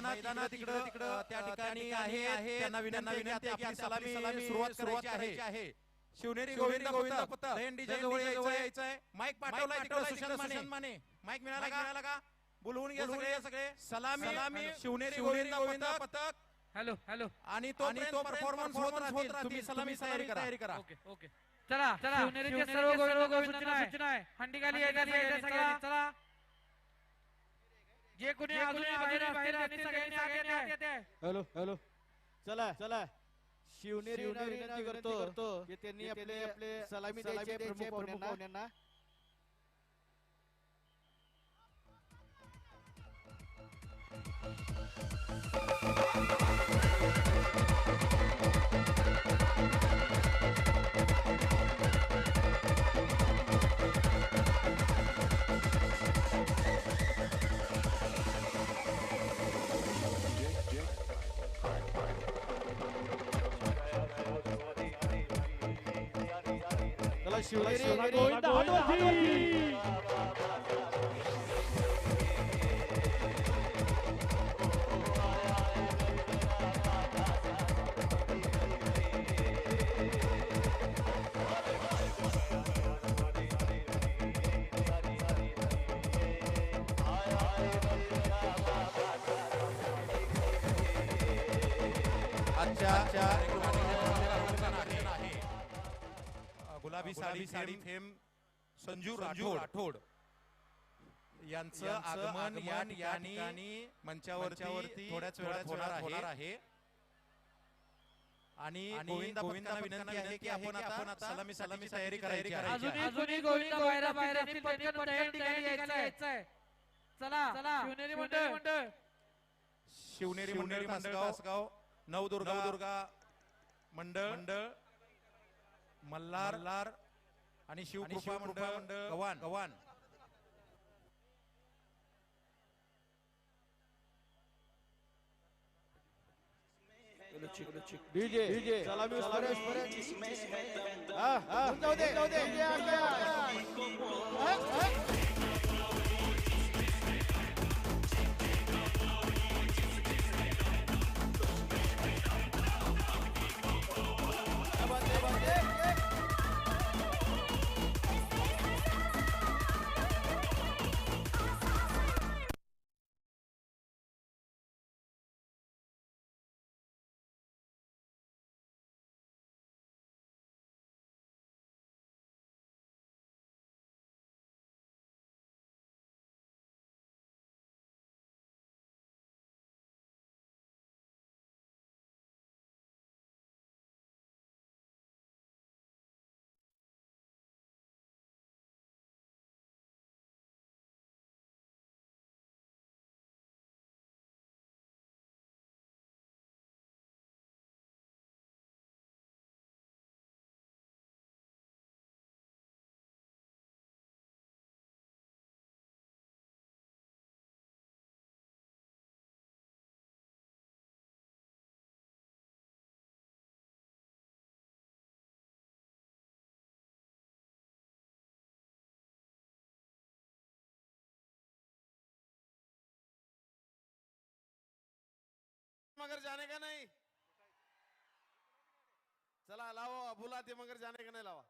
मैदानात तिकडं तिकडं त्या ठिकाणी आहे आहे त्यांना विनंती विनंती आहे की आपली सलामी सलामी सुरुवात सुरुवात आहे. शिवनेरी गोविंद गोविंद पत्त दहीहंडीच्या जवळ यायचं आहे माईक पाठवलाय तिकडं सुशांत माने. माईक मिळाला का? मिळाला का? बोलवून घ्या सगळे. सगळे. सलामी सलामी शिवनेरी गोविंद गोविंद पथक हॅलो हॅलो. आणि तो आणि तो परफॉर्मन्स होत राहतील. तुम्ही सलामी तयारी करा तयारी करा. Okay okay. चला चला. सर्व सर्व गोविंदांना सूचना आहे. हंडी खाली चला. जे कोणी अजून बाहेर बाहेर त्यांनी सगळ्यांनी आगे आत येते हॅलो हॅलो. चला चला. शिवनेरी विनंती करतो की त्यांनी आपले आपले सलामी द्यायचे प्रमुख पाहुण्यांना चला शिवनेरी गोविंद हनुमती आजच्या साडी फेम संजू राठोड. राठोड. यांचं आगमन या ठिकाणी मंचावरती थोड्याच वेळात होणार होणार आहे. आणि गोविंद गोविंदांना विनंती आहे की आपण आता आता सलामी सलामी तयारी करायची अजूनही गोविंद बाहेर बाहेर चला चला. शिवनेरी मंडळ. शिवनेरी मंडळ मासगाव नवदुर्गा दुर्गा मंडळ. मंडळ. मल्हार मल्हार आणि शिवकृपा मंडळ मंडळ गव्हाण. गव्हाण. डीजे डीजे सलामी परेश परेश हा हा. जाऊ दे जाऊ दे. मगर जाने का नहीं? चला लावा बुलाते मगर जाने का नहीं लावा।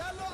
¡Ya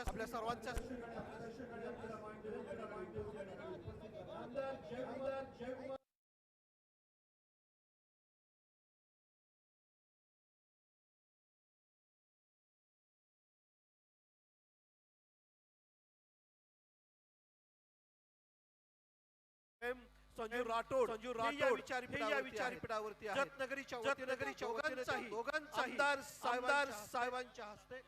सर्वांच्या आपल्या सर्वांच्या संजू राठोड. संजू राठोड विचारपीठावरती या विचारपीठावरती जतनगरीच्या जतनगरीच्या दोघांचाही दोघांचाही. आमदार साहेबांच्या हस्ते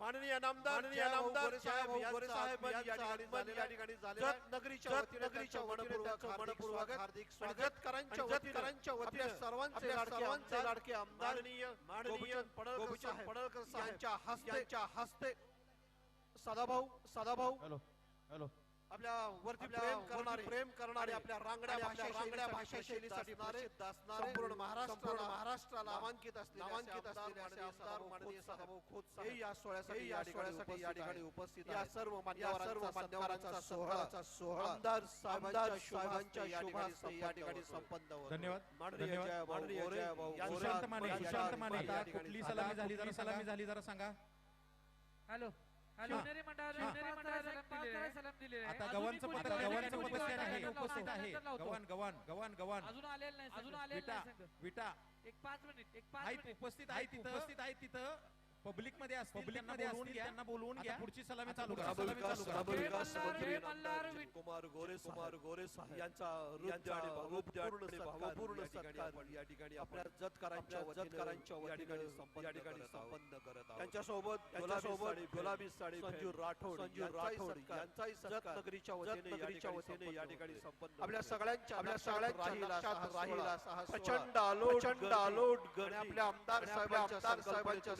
माननीय नामदार माननीय नामदार साहेब गोरे साहेब यांचा आगमन या ठिकाणी झालेलं आहे. नगरीच्या वतीने नगरीच्या मनपूर्वक मनपूर्वक हार्दिक स्वागत वतीने सर्वांचे सर्वांचे लाडके आमदार माननीय माननीय पडळकर पडळकर साहेब यांच्या हस्ते यांच्या हस्ते सदाभाऊ सदाभाऊ. Hello hello. आपल्या वरती प्रेम करणारे प्रेम करणारे आपल्या रांगड्या भाषा रांगड्या भाषा शैलीसाठी प्रसिद्ध असणारे संपूर्ण महाराष्ट्र महाराष्ट्राला नामांकित असलेले नामांकित असलेले असे आमदार माननीय खोत या सोहळ्यासाठी या ठिकाणी या ठिकाणी उपस्थित या सर्व मान्यवरांचा सर्व मान्यवरांचा सोहळा सोहळा. आमदार साहेबांच्या शोभांच्या या ठिकाणी संपन्न होतो. धन्यवाद. माननीय माननीय सुशांत माने सुशांत माने कुठली झाला. सलामी झाली जरा सलामी? झाली जरा सांगा. हॅलो. शिवनेरी मंडळाला सलाम दिलेला. आता गव्हाणचं गव्हाण गव्हाणचं गव्हाण आहे उपस्थित आहे. गव्हाण गव्हाण गव्हाण गव्हाण. अजून आलेलं नाही अजून आलेलं विटा नाही. विटा. एक पाच मिनिट एक पाच उपस्थित आहे तिथं. उपस्थित आहे तिथं. पब्लिकमध्ये असतील पब्लिकमध्ये असतील त्यांना बोलवून घ्या. पुढची सलामी चालू करा. सलामी करा. कुमार गोरे कुमार गोरे साहेब. यांचा सत्कार या ठिकाणी आपल्या जतकरांच्या जतकरांच्या या ठिकाणी या ठिकाणी संपन्न करत आहोत. त्यांच्यासोबत त्यांच्यासोबत गुलाबी साडी संजू राठोड संजू राठोड यांचाही नगरीच्या वतीने नगरीच्या वतीने या ठिकाणी संपन्न आपल्या सगळ्यांच्या आपल्या सगळ्यांच्या राहील प्रचंड आलोट प्रचंड आलोट आपल्या आमदार साहेबांच्या साहेबांच्या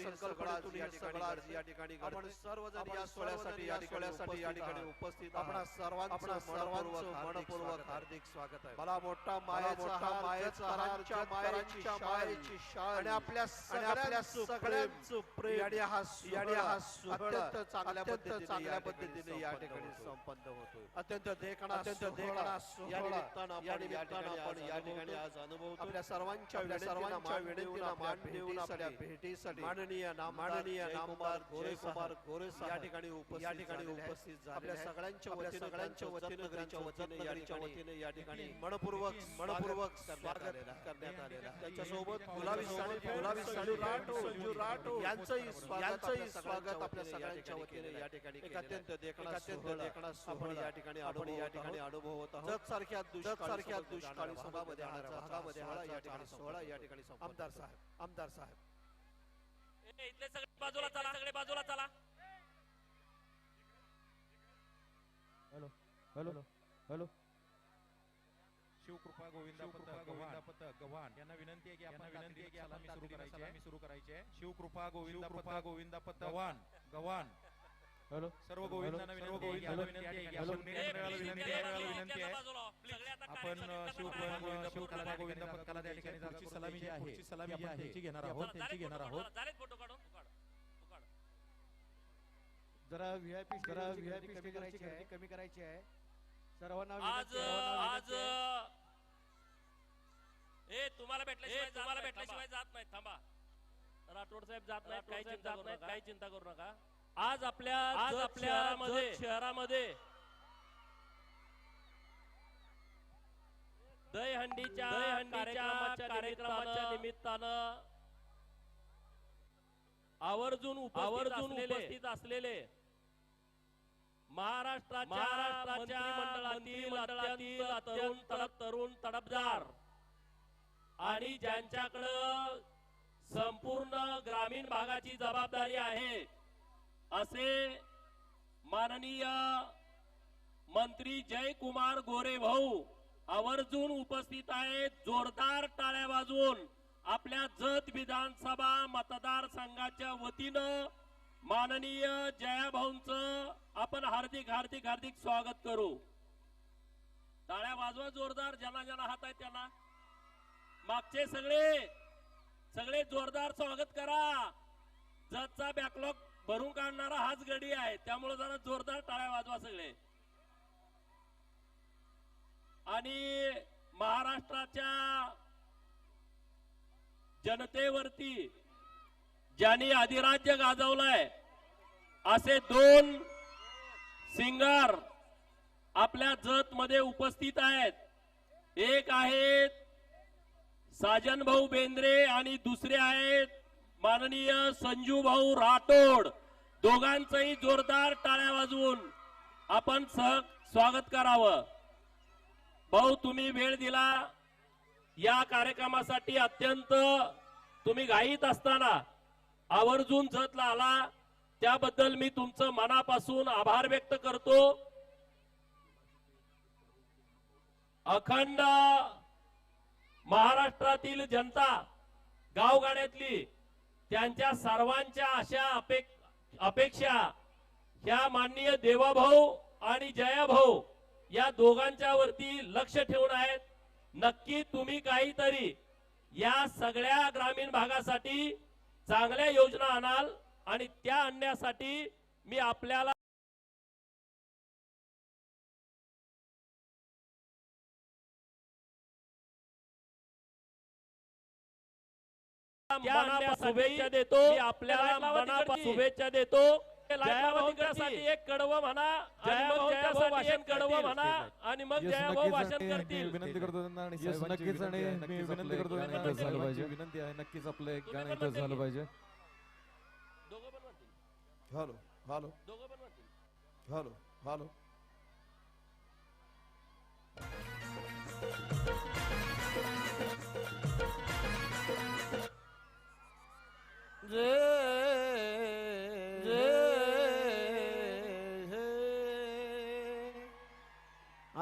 संकल्पनेतून या ठिकाणी या ठिकाणी आपण सर्वजण या सोहळ्यासाठी या सोहळ्यासाठी या ठिकाणी उपस्थित आपण सर्वांचं सर्वांचं मनपूर्वक हार्दिक स्वागत आहे. मला मोठा मायाचा हा मायाचा हारच्या मायाची मायाची शाळ आणि आपल्या सगळ्या सगळ्यांचं प्रेम. आणि हा आणि हा अत्यंत चांगल्या पद्धतीने चांगल्या पद्धतीने या ठिकाणी संपन्न होतो अत्यंत देखणा अत्यंत देखणा या निमित्तानं या निमित्तानं आपण या ठिकाणी आज अनुभव आपल्या सर्वांच्या सर्वांच्या विनंतीला मान देऊन आपल्या भेटीसाठी माननीय नाम माननीय नामदार गोरे कुमार गोरे या ठिकाणी उपस्थित या ठिकाणी उपस्थित झाले आपल्या सगळ्यांच्या वतीने सगळ्यांच्या वतीने नगरीच्या वतीने या वतीने या ठिकाणी मनपूर्वक मनपूर्वक स्वागत करण्यात आलेलं त्यांच्यासोबत गुलाबी साडी गुलाबी साडी राठो संजू राठो यांचंही यांचंही स्वागत आपल्या सगळ्यांच्या वतीने या ठिकाणी एक अत्यंत देखणा अत्यंत देखणा आपण या ठिकाणी आपण या ठिकाणी अनुभवत आहोत. जत सारख्या दुष्काळ सारख्या दुष्काळी सभामध्ये भागामध्ये या ठिकाणी सोहळा या ठिकाणी आमदार साहेब आमदार साहेब. इथले सगळे बाजूला चला. सगळे बाजूला चला. Hello hello hello. Shivkrupa Govinda पथक गोविंदा पथक गव्हाण. यांना विनंती आहे की आपण विनंती आहे की सलामी सुरू करायची सलामी सुरू करायची आहे. शिवकृपा गोविंदा पथक गोविंदा पथक. गव्हाण गव्हाण. हॅलो. सर्व गोविंदांना विनंती आहे की हॅलो. विनंती आहे की हॅलो. आपण विनंती आहे विनंती आहे. शिवकृपा. गोविंदा शिवकृपा गोविंदा पथकाला त्या ठिकाणी पुढची सलामी जी आहे. सलामी जी आहे. त्यांची घेणार आहोत त्यांची घेणार आहोत. जरा व्हीआयपी जरा व्हीआयपी कमी करायची आहे. कमी करायची आहे. सर्वांना आज आज. ए तुम्हाला भेटल्याशिवाय तुम्हाला भेटल्याशिवाय जात नाही थांबा. राठोड साहेब जात नाही काही चिंता करू नका. काही चिंता करू नका. आज आपल्या आज आपल्या शहरामध्ये शहरामध्ये दहीहंडीच्या दहीहंडीच्या कार्यक्रमाच्या निमित्तानं आवर्जून आवर्जून उपस्थित असलेले महाराष्ट्राच्या महाराष्ट्राच्या मंडळातील मंडळातील तरुण तडप तरुण तडपदार. आणि ज्यांच्याकडं संपूर्ण ग्रामीण भागाची जबाबदारी आहे असे माननीय मंत्री जयकुमार गोरे भाऊ आवर्जून उपस्थित आहेत. जोरदार टाळ्या वाजवून आपल्या जत विधानसभा मतदारसंघाच्या वतीनं माननीय जयाभाऊंचं आपण हार्दिक हार्दिक हार्दिक स्वागत करू. टाळ्या वाजवा जोरदार ज्यांना ज्यांना हात आहे त्यांना. मागचे सगळे सगळे जोरदार स्वागत करा. जतचा बॅकलॉग भरून काढणारा हाच गडी आहे. त्यामुळे जरा जोरदार टाळ्या वाजवा सगळे. आणि महाराष्ट्राच्या जनतेवरती ज्यांनी अधिराज्य गाजवलंय असे दोन सिंगर आपल्या जत मध्ये उपस्थित आहेत. एक आहेत साजन भाऊ बेंद्रे आणि दुसरे आहेत माननीय संजू भाऊ राठोड. दोघांचंही जोरदार टाळ्या वाजवून आपण सह स्वागत करावं. भाऊ तुम्ही वेळ दिला. या कार्यक्रमासाठी अत्यंत तुम्ही घाईत असताना आवर्जून जतला आला त्याबद्दल मी तुमचं मनापासून आभार व्यक्त करतो. अखंड महाराष्ट्रातील जनता गावगाड्यातली त्यांच्या सर्वांच्या अशा अपेक अपेक्षा ह्या माननीय देवाभाऊ आणि जयाभाऊ या दोघांच्या वरती लक्ष ठेवून आहेत. नक्की तुम्ही काहीतरी या सगळ्या ग्रामीण भागासाठी चांगल्या योजना आणाल आणि त्या आणण्यासाठी मी आपल्याला शुभेच्छा देतो. आपल्याला शुभेच्छा देतो. जयाभाऊंसाठी एक कडवं म्हणा जयाभाऊ भाषण कडवं म्हणा आणि मग जयाभाऊ भाषण करतील. विनंती करतो त्यांना आणि Yes, साहेबांची नक्कीच आणि विनंती आहे, मी नक्कीच विनंती आपलं करतो एक गाणं इथं झालं पाहिजे. विनंती आहे. नक्कीच आपलं एक गाणं इथं झालं. पाहिजे. दोघं पण म्हणतील. Hello hello. दोघं पण म्हणतील. Hello hello.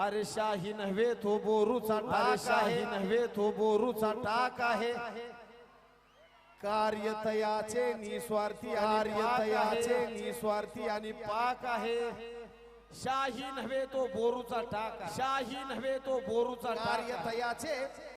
अरे शाही नव्हे तो बोरूचा टाक शाही नव्हे तो बोरूचा टाक आहे. कार्यतयाचे निस्वार्थी कार्यतयाचे निस्वार्थी आणि पाक आहे. शाही नव्हे तो बोरूचा टाक शाही नव्हे तो बोरूचा कार्यतयाचे